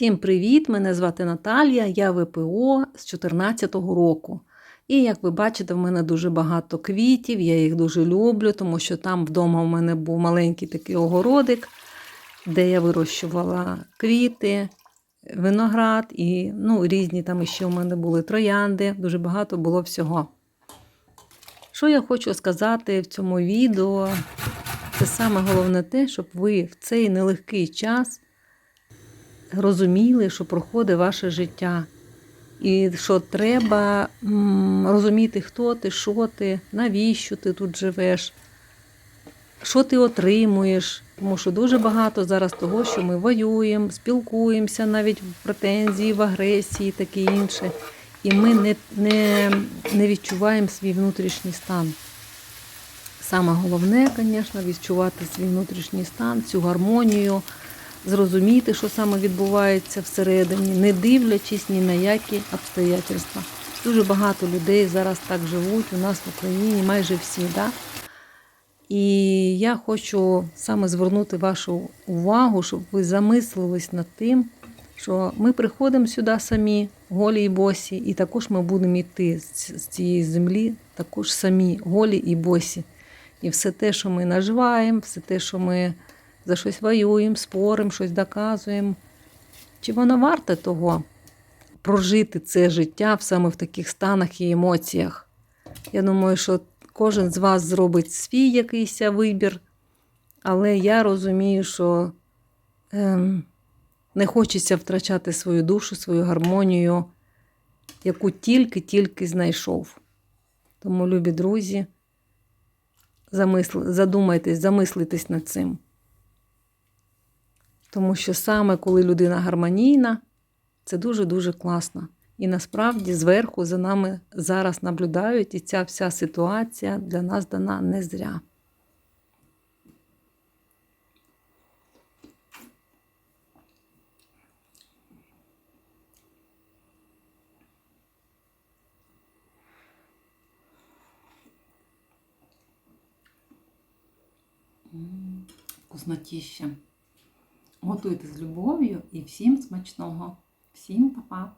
Всім привіт! Мене звати Наталія, я ВПО з 2014 року. І як ви бачите, в мене дуже багато квітів, я їх дуже люблю, тому що там вдома в мене був маленький такий огородик, де я вирощувала квіти, виноград і ну, різні там ще у мене були троянди, дуже багато було всього. Що я хочу сказати в цьому відео? Це саме головне те, щоб ви в цей нелегкий час розуміли, що проходить ваше життя. І що треба розуміти, хто ти, що ти, навіщо ти тут живеш, що ти отримуєш. Тому що дуже багато зараз того, що ми воюємо, спілкуємося навіть в претензії, в агресії, таке інше. І ми не, не, не відчуваємо свій внутрішній стан. Саме головне, звісно, відчувати свій внутрішній стан, цю гармонію, зрозуміти, що саме відбувається всередині, не дивлячись ні на які обстоятельства. Дуже багато людей зараз так живуть у нас в Україні, майже всі. Да? І я хочу саме звернути вашу увагу, щоб ви замислились над тим, що ми приходимо сюди самі, голі і босі, і також ми будемо йти з цієї землі, також самі, голі і босі. І все те, що ми наживаємо, все те, що ми за щось воюємо, споримо, щось доказуємо. Чи воно варте того прожити це життя саме в таких станах і емоціях? Я думаю, що кожен з вас зробить свій якийсь вибір, але я розумію, що ем, не хочеться втрачати свою душу, свою гармонію, яку тільки-тільки знайшов. Тому, любі друзі, замисли, задумайтесь, замислитесь над цим. Тому що саме коли людина гармонійна, це дуже-дуже класно. І насправді зверху за нами зараз наблюдають, і ця вся ситуація для нас дана не зря. Вкуснотіще. Готуйте з любов'ю і всім смачного. Всім па-па!